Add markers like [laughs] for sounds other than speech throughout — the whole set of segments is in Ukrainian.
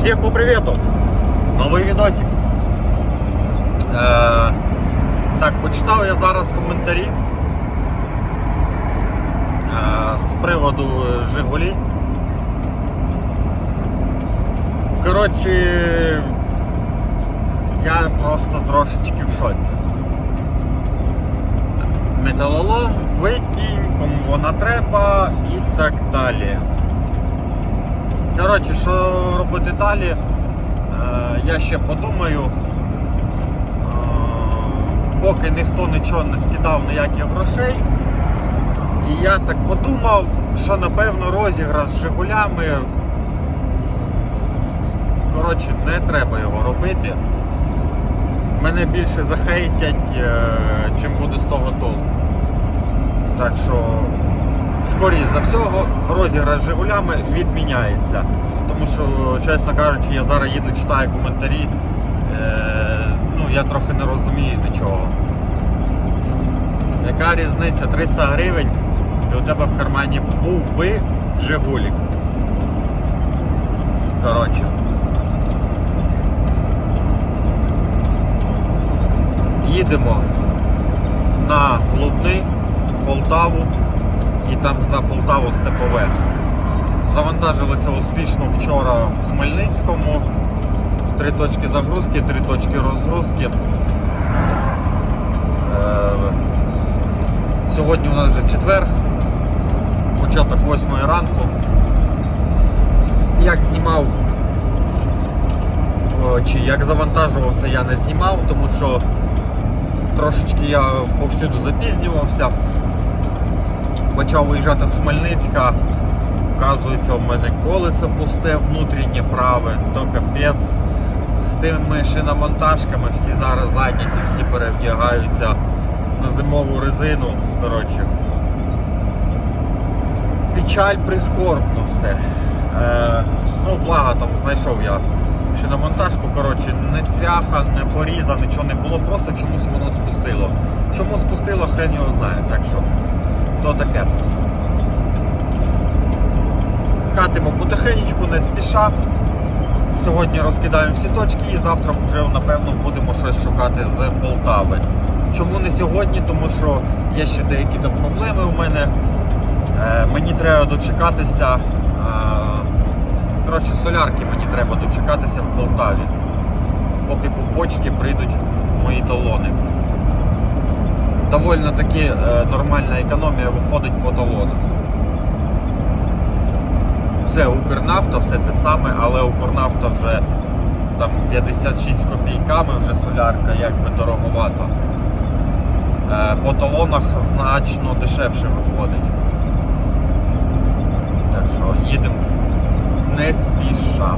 Всем по привету! Новий відосик. Е, так, почитав я зараз коментарі е, з приводу Жигулі. Коротше, я просто трошечки в шоці. Металолом, викинь, кому вона треба і так далі. Коротше, що робити далі, е, я ще подумаю. Е, Поки ніхто нічого не скидав ніяких грошей. І я так подумав, що напевно розіграш з Жигулями. Коротше, не треба його робити. Мене більше захейтять, е, чим буде з того толку. Так що скоріше за всього, розіграш Жигулями відміняється. Тому що, чесно кажучи, я зараз їду, читаю коментарі. Е, ну, я трохи не розумію до чого. Яка різниця? 300 гривень і у тебе в кармані був би Жигулік. Коротше. Їдемо на Лубни, Полтаву і там за Полтаву Степове. Завантажилися успішно вчора в Хмельницькому. Три точки загрузки, три точки розгрузки. Е, Сьогодні у нас вже четверг, початок 8 ранку. Як знімав, чи як завантажувався, я не знімав, тому що трошечки я повсюду запізнювався. Почав виїжджати з Хмельницька. Оказується, у мене колесо пусте, внутрішнє праве, то капець. З тими шиномонтажками всі зараз зайняті, всі перевдягаються на зимову резину. Коротше. Печаль прискорбно все. Е, ну, благо там знайшов я шиномонтажку, коротше, не цвяха, не поріза, нічого не було, просто чомусь воно спустило. Чому спустило, хрен його знає. Так що, то таке. Катимо потихенечку, не спіша. Сьогодні розкидаємо всі точки і завтра вже напевно будемо щось шукати з Полтави. Чому не сьогодні? Тому що є ще деякі там проблеми у мене. Е, мені треба дочекатися. Е, коротше, солярки мені треба дочекатися в Полтаві. Поки по почті прийдуть мої талони. Довольно таки е, нормальна економія виходить по талонах. Все Укрнафта, все те саме, але Укрнафта вже там 56 копійками, вже солярка якби дороговато. Е, По талонах значно дешевше виходить. Так що їдемо не спіша.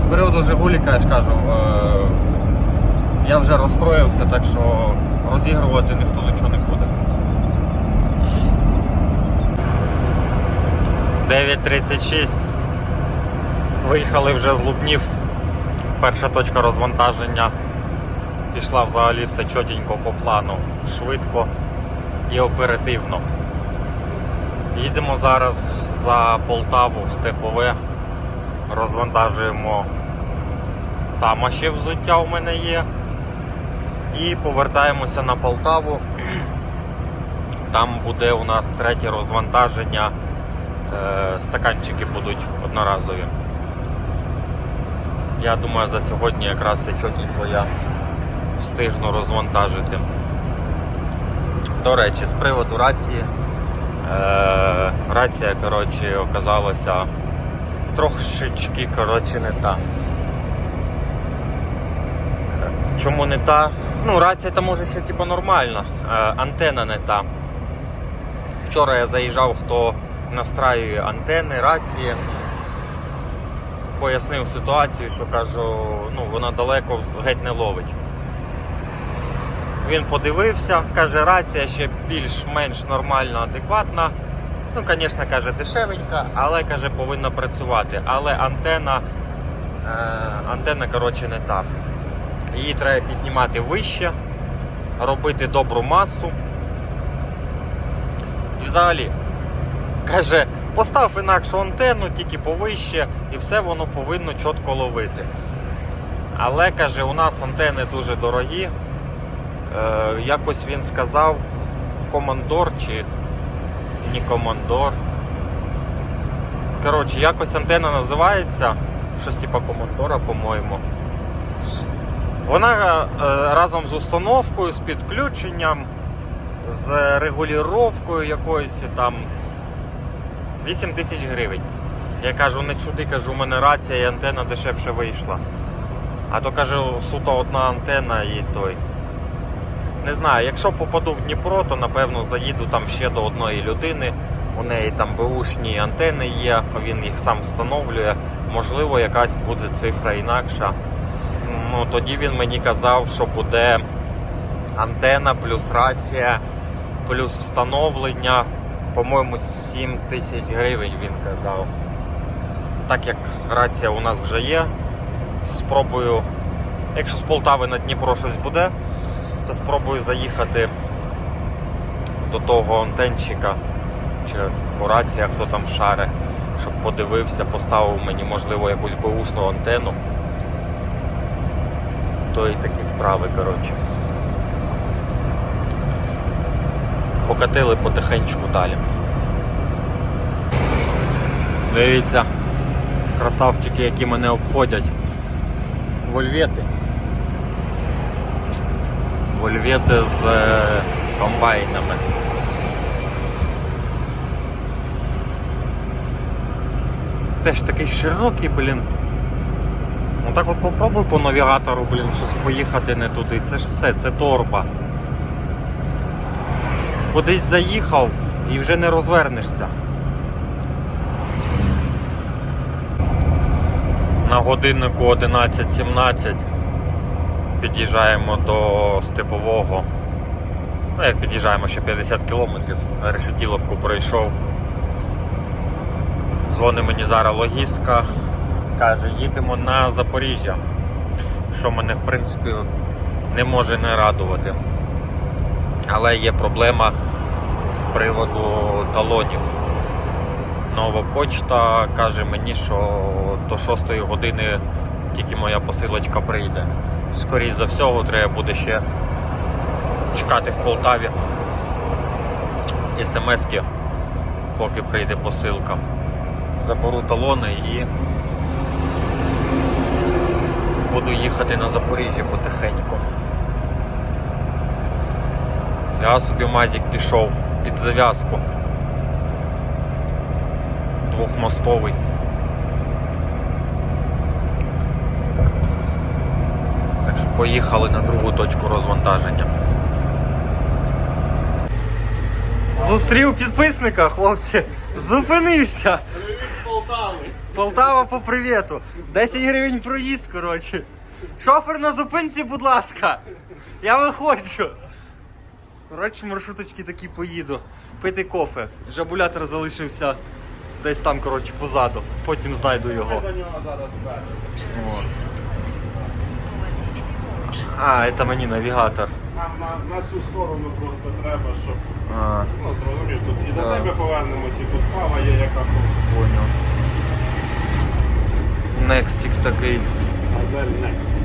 З приводу Жигуліка я ж кажу, е, я вже розстроївся, так що розігрувати ніхто нічого не буде. 9.36. Виїхали вже з Лубнів. Перша точка розвантаження. Пішла взагалі все чотенько по плану, швидко і оперативно. Їдемо зараз за Полтаву в Степове. Розвантажуємо там ще взуття у мене є. І повертаємося на Полтаву. Там буде у нас третє розвантаження. Е, Стаканчики будуть одноразові. Я думаю, за сьогодні якраз все чотенько я встигну розвантажити. До речі, з приводу рації. Е, рація, коротше, оказалася трошечки коротше, не та. Чому не та? Ну, рація там може ще типу нормальна, е, антена не та. Вчора я заїжджав, хто настраює антени, рації. Пояснив ситуацію, що кажу, ну вона далеко геть не ловить. Він подивився, каже, рація ще більш-менш нормальна, адекватна. Ну, звісно, каже, дешевенька, але каже, повинна працювати. Але антена, е, антена коротше, не та. Її треба піднімати вище, робити добру масу. І взагалі, каже, Постав інакшу антенну, тільки повище, і все воно повинно чітко ловити. Але каже, у нас антени дуже дорогі. Е, якось він сказав, командор чи не командор. Коротше, якось антенна називається. Щось типа командора, по-моєму. Вона е, разом з установкою, з підключенням, з регулюванням якоюсь там 8 тисяч гривень. Я кажу, не чуди, кажу, у мене рація і антенна дешевше вийшла. А то кажу, суто одна антенна і той. Не знаю, якщо попаду в Дніпро, то напевно заїду там ще до одної людини. У неї там беушні антени є, він їх сам встановлює. Можливо, якась буде цифра інакша. Ну, тоді він мені казав, що буде антена плюс рація, плюс встановлення. По-моєму, 7 тисяч гривень він казав. Так як рація у нас вже є, спробую, якщо з Полтави на Дніпро щось буде, то спробую заїхати до того антенчика чи по раціях, хто там шаре, щоб подивився, поставив мені, можливо, якусь беушну антенну. То і такі справи, коротше. Покатили потихеньку далі. Дивіться, красавчики, які мене обходять. Вольвети. Вольвети з е, комбайнами. Теж такий широкий, блін. Ну так от попробуй по навігатору, блін, щось поїхати не туди. Це ж все, це торба. Кудись заїхав і вже не розвернешся. На годиннику 11.17 під'їжджаємо до Степового. Ну, як під'їжджаємо ще 50 кілометрів, Решетіловку пройшов. Дзвонить мені зараз логістка, каже, їдемо на Запоріжжя, що мене в принципі не може не радувати. Але є проблема з приводу талонів. Нова почта каже мені, що до 6 години тільки моя посилочка прийде. Скоріше за всього, треба буде ще чекати в Полтаві смски, поки прийде посилка. Заберу талони і буду їхати на Запоріжжя потихеньку. Я собі мазік пішов під зав'язку. Двохмостовий. Так що поїхали на другу точку розвантаження. Зустрів підписника, хлопці. Зупинився. Полтава по привіту. 10 гривень проїзд, коротше. Шофер на зупинці, будь ласка. Я виходжу. Коротше, маршруточки такі поїду. Пити кофе. Жабулятор залишився десь там, коротше, позаду. Потім знайду його. О. А, це мені навігатор. Нам на, на цю сторону просто треба, щоб. А, Ну, зрозумів, тут і до Да. тебе повернемось, і тут кава є, яка хочеш. понял. Нексік такий. Газель Next.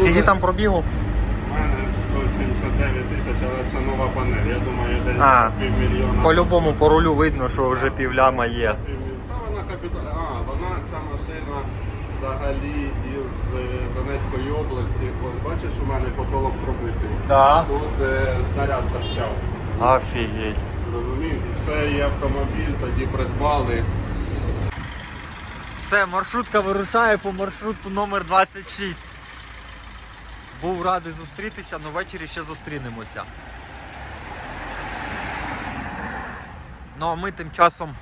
Скільки там пробігу? У мене 179 тисяч, але це нова панель. Я думаю, десь А, півмільйона. По-любому по рулю видно, що вже півляма є. Та вона капітальна. А, вона ця машина взагалі із е, Донецької області. Ось бачиш, у мене потолок пробитий. Да. Тут е, снаряд торчав. Офігеть. Розумів, і це є автомобіль, тоді придбали. Все, маршрутка вирушає по маршруту номер 26. Був радий зустрітися, але ввечері ще зустрінемося. Ну а ми тим часом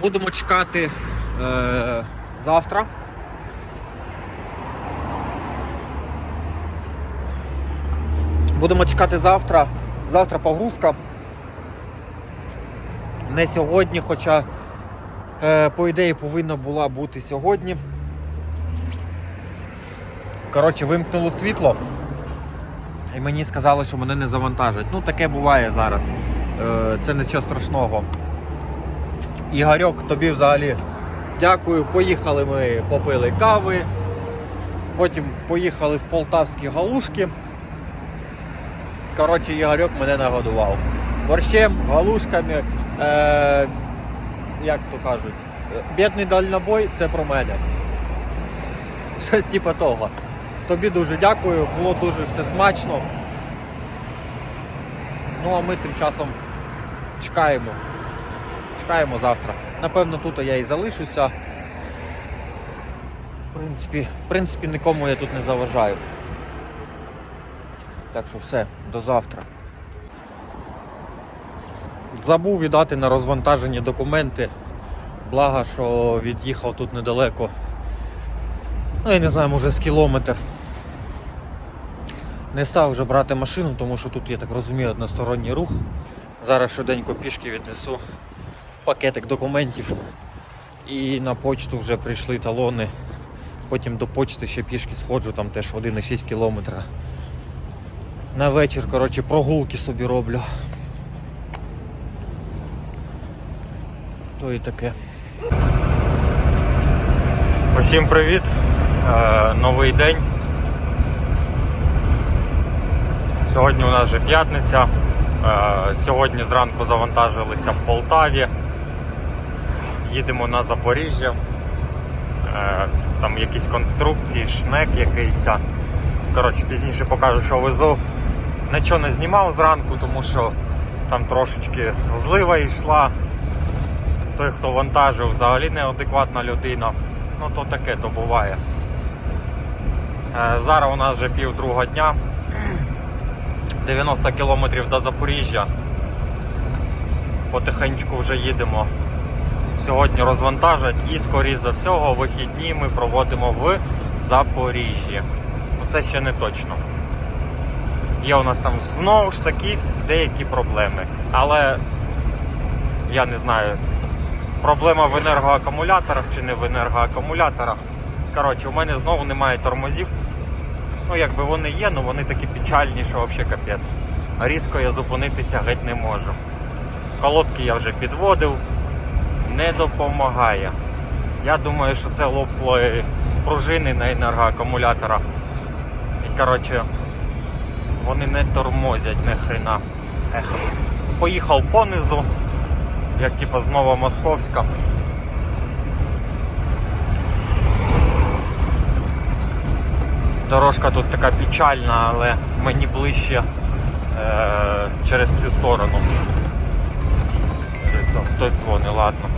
будемо чекати е, завтра. Будемо чекати завтра. Завтра погрузка. Не сьогодні, хоча по ідеї повинна була бути сьогодні. Коротше, вимкнуло світло. І мені сказали, що мене не завантажать. Ну, таке буває зараз. Е, це нічого страшного. Ігорьок, тобі взагалі дякую. Поїхали ми попили кави. Потім поїхали в полтавські галушки. Коротше, Ігорьок мене нагодував. Борщем, галушками. Е- як то кажуть, е, бідний дальнобой це про мене. Щось типу того. Тобі дуже дякую, було дуже все смачно. Ну а ми тим часом чекаємо. Чекаємо завтра. Напевно, тут я і залишуся. В принципі, в принципі, нікому я тут не заважаю. Так що все, до завтра. Забув віддати на розвантажені документи. Благо, що від'їхав тут недалеко. Ну, я не знаю, може з кілометр. Не став вже брати машину, тому що тут, я так розумію, односторонній рух. Зараз швиденько пішки віднесу пакетик документів. І на почту вже прийшли талони. Потім до почти ще пішки сходжу, там теж 1,6 кілометра. На вечір, коротше, прогулки собі роблю. То і таке. Усім привіт! Е, новий день. Сьогодні у нас вже п'ятниця. Е, сьогодні зранку завантажилися в Полтаві. Їдемо на Запоріжжя. Е, там якісь конструкції, шнек якийсь. Коротше, пізніше покажу, що везу. Нічого не знімав зранку, тому що там трошечки злива йшла. Той, хто вантажив, взагалі неадекватна людина. Ну то таке, то буває. Е, Зараз у нас вже пів друга дня. 90 кілометрів до Запоріжжя. Потихеньку вже їдемо. Сьогодні розвантажать і, скоріше за всього, вихідні ми проводимо в Запоріжжі. Ну, Це ще не точно. Є у нас там знову ж таки деякі проблеми. Але я не знаю, проблема в енергоакумуляторах чи не в енергоакумуляторах. Коротше, у мене знову немає тормозів. Ну, якби вони є, але вони такі печальні, що взагалі капець. Різко я зупинитися геть не можу. Колодки я вже підводив, не допомагає. Я думаю, що це лопли пружини на енергоакумуляторах. І коротше, вони не тормозять ні хрена. Ех. Поїхав понизу, як типу з Новомосковська. Дорожка тут така печальна, але мені ближче е- через цю сторону. Хтось дзвонить, ладно.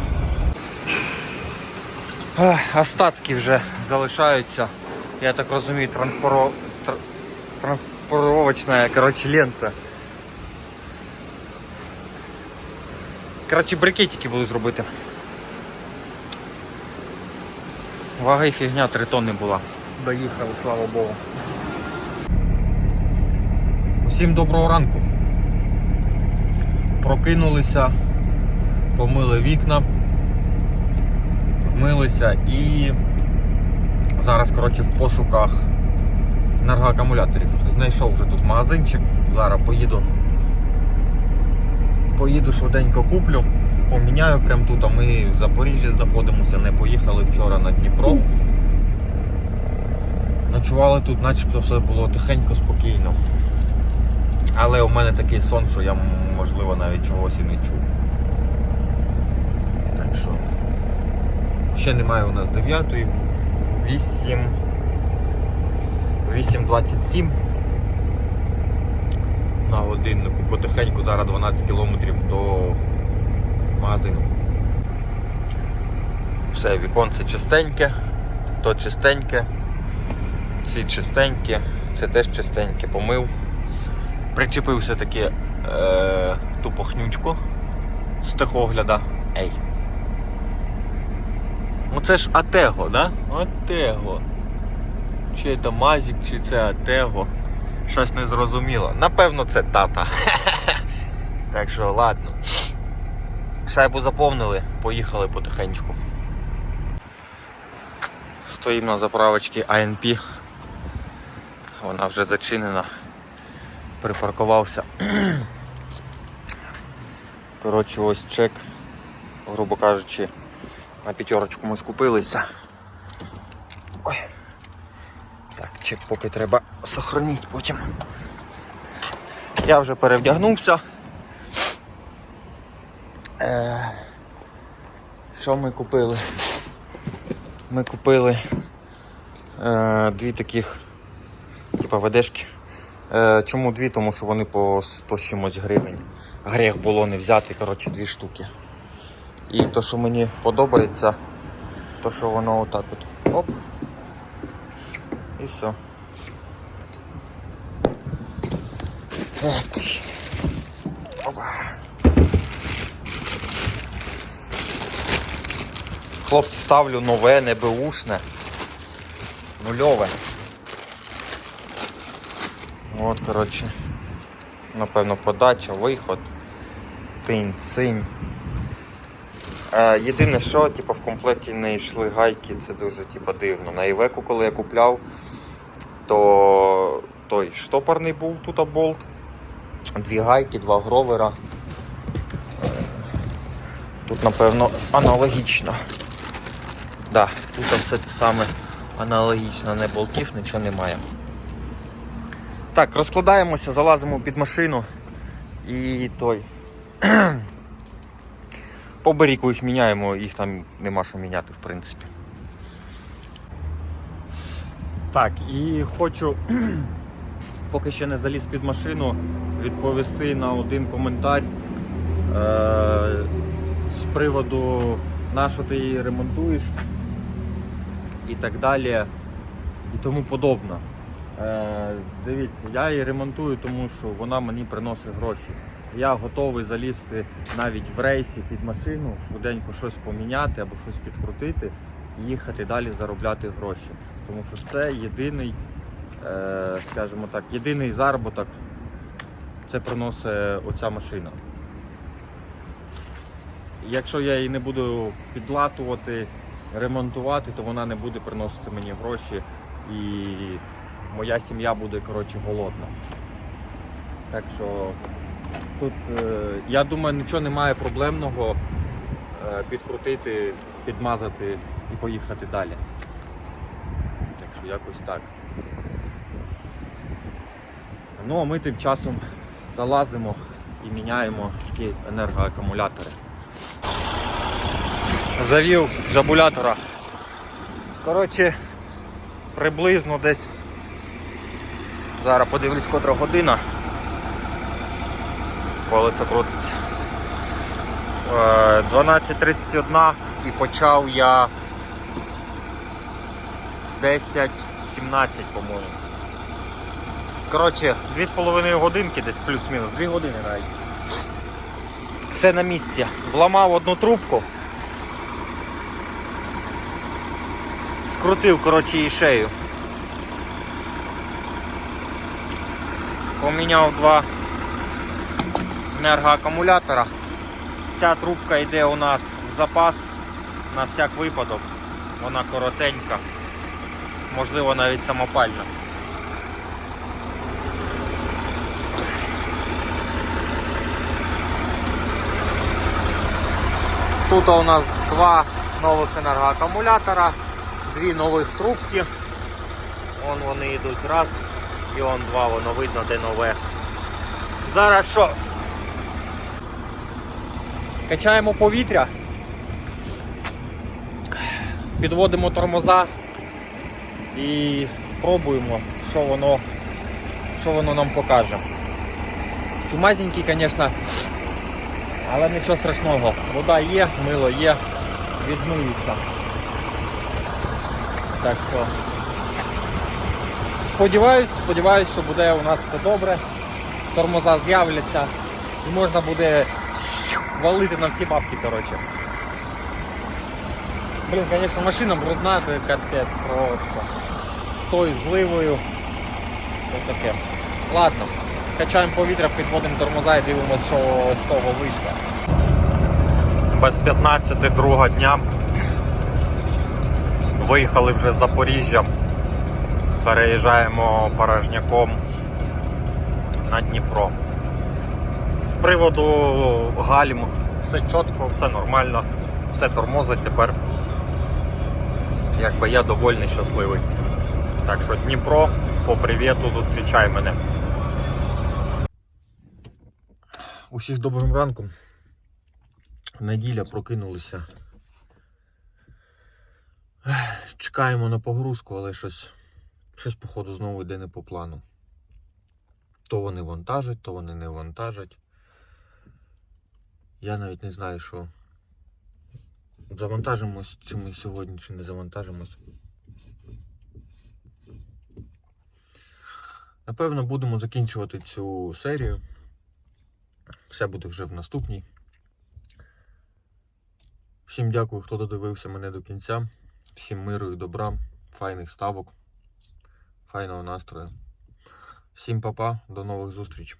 Остатки вже залишаються. Я так розумію, транспоро... транспоровочна коротше, лента. Коротше, брикетики буду зробити. Ваги фігня 3 тонни була. Доїхали, слава Богу. Усім доброго ранку. Прокинулися, помили вікна, вмилися і зараз, коротше, в пошуках енергоакумуляторів. Знайшов вже тут магазинчик. Зараз поїду. Поїду швиденько куплю, поміняю прямо тут, а ми в Запоріжжі знаходимося, не поїхали вчора на Дніпро. Ночували тут, начебто все було тихенько, спокійно. Але у мене такий сон, що я можливо навіть чогось і не чув. Так що ще немає у нас 9, 8. 8.27 на годиннику потихеньку, зараз 12 кілометрів до магазину. Все, віконце чистеньке, то чистеньке, ці чистенькі, це теж чистеньке, помив. Причепився таки е, ту похнючку з техогляда. Ей. Ну це ж Атего, да? Атего. Чи це Мазік, чи це Атего. Щось не зрозуміло. Напевно, це тата. [laughs] так що, ладно. Шайбу заповнили, поїхали потихеньку. Стоїмо на заправочці ANP. Вона вже зачинена. Припаркувався. [clears throat] Коротше, ось чек. грубо кажучи, на п'ятерочку ми скупилися. Ой. Чек поки треба сохранити потім. Я вже перевдягнувся. Е, що ми купили? Ми купили е, дві таких, типа ведешки. Е, чому дві? Тому що вони по 100 чимось гривень. Гріх було не взяти, коротше, дві штуки. І то, що мені подобається, то що воно отак от. Оп. І все. Так. Опа. Хлопці, ставлю нове, не беушне. Нульове. От, коротше. Напевно, подача, виход. Тинь, цинь. Е, єдине, що типу, в комплекті не йшли гайки, це дуже типу, дивно. На Івеку, коли я купляв, то той штопорний був тут болт. Дві гайки, два гровера. Тут, напевно, аналогічно. Да, тут все те саме аналогічно, не болтів, нічого немає. Так, розкладаємося, залазимо під машину і той. [clears throat] По беріку їх міняємо, їх там нема що міняти, в принципі. Так, і хочу, [clears throat] поки ще не заліз під машину, відповісти на один коментар е- з приводу на що ти її ремонтуєш і так далі, і тому подобне. Е, дивіться, я її ремонтую, тому що вона мені приносить гроші. Я готовий залізти навіть в рейсі під машину, швиденько щось поміняти або щось підкрутити їхати далі заробляти гроші. Тому що це єдиний, е, скажімо так, єдиний заробіток це приносить оця машина. Якщо я її не буду підлатувати, ремонтувати, то вона не буде приносити мені гроші і моя сім'я буде коротше, голодна. Так що тут, е, я думаю, нічого немає проблемного е, підкрутити, підмазати і поїхати далі. Так що якось так. Ну а ми тим часом залазимо і міняємо ті енергоакумулятори. Завів жабулятора. Коротше, приблизно десь. Зараз подивлюсь, котра година. Колесо крутиться. Е, 12.31 і почав я 10.17, по-моєму. Коротше, 2,5 годинки десь плюс-мінус, 2 години навіть. Все на місці. Вламав одну трубку. Скрутив, коротше, її шею. Поміняв два енергоакумулятора. Ця трубка йде у нас в запас на всяк випадок. Вона коротенька, можливо навіть самопальна. Тут у нас два нових енергоакумулятора, дві нових трубки. Вон вони йдуть раз і он два, воно видно де нове. Зараз що? Качаємо повітря, підводимо тормоза і пробуємо, що воно, що воно нам покаже. Чумазенький, звісно, але нічого страшного. Вода є, мило є, відмиюся. Так що сподіваюсь, сподіваюсь, що буде у нас все добре. Тормоза з'являться і можна буде валити на всі бабки, коротше. Блін, звісно, машина брудна, то капець просто. З тою зливою. Таке. Ладно, качаємо повітря, підводимо тормоза і дивимося, що з того вийшло. Без 15 друга дня. Виїхали вже з Запоріжжя. Переїжджаємо порожняком на Дніпро. З приводу гальм все чітко, все нормально. все тормозить тепер. Якби я довольний щасливий. Так що Дніпро, по привіту, зустрічай мене. Усіх добрим ранком. Неділя прокинулися. Чекаємо на погрузку, але щось, щось походу знову йде не по плану. То вони вантажать, то вони не вантажать. Я навіть не знаю, що завантажимось чи ми сьогодні, чи не завантажимось. Напевно, будемо закінчувати цю серію. Все буде вже в наступній. Всім дякую, хто додивився мене до кінця. Всім миру і добра, файних ставок, файного настрою. Всім па-па, до нових зустріч.